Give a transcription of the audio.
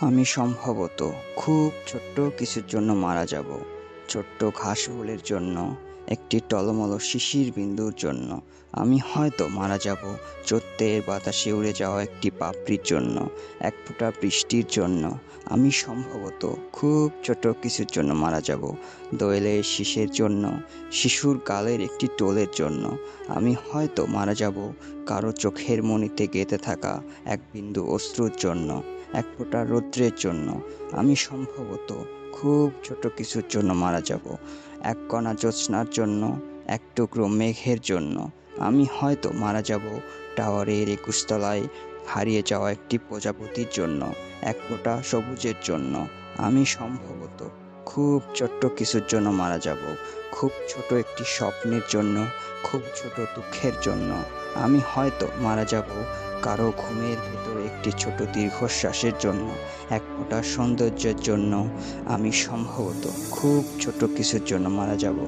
আমি সম্ভবত খুব ছোট্ট কিছুর জন্য মারা যাব। ছোট্ট ঘাস ফুলের জন্য, একটি টলমল শিশির বিন্দুর জন্য। আমি হয়তো মারা যাব। চৈত্রের বাতাসে উড়ে যাওয়া একটি পাপড়ির জন্য, এক ফোঁটা বৃষ্টির জন্য। আমি সম্ভবত খুব ছোট কিছুর জন্য মারা যাব। দোয়েলের শীষের জন্য, শিশুর গালের একটি টোলের জন্য। আমি হয়তো মারা যাব। কারও চোখের মণিতে গেঁথে থাকা এক বিন্দু অশ্রুর জন্য। এক ফোঁটা রৌদ্রের জন্য। আমি সম্ভবত খুব ছোট কিছুর জন্য মারা যাব। এক কণা জ্যোৎস্নার জন্য, এক টুকরো মেঘের জন্য। আমি হয়তো মারা যাব টাওয়ারের একুশতলায় হারিয়ে যাওয়া একটি প্রজাপতির জন্য, এক ফোঁটা সবুজের জন্য। আমি সম্ভবত খুব ছোট্ট কিছুর জন্য মারা যাব। খুব ছোট একটি স্বপ্নের জন্য, খুব ছোট দুঃখের জন্য। আমি হয়তো মারা যাব কারও ঘুমের একটি ছোট দীর্ঘশ্বাসের জন্য, এক ফোঁটা সৌন্দর্যের জন্য আমি সম্ভবত খুব ছোট কিছুর জন্য মারা যাব।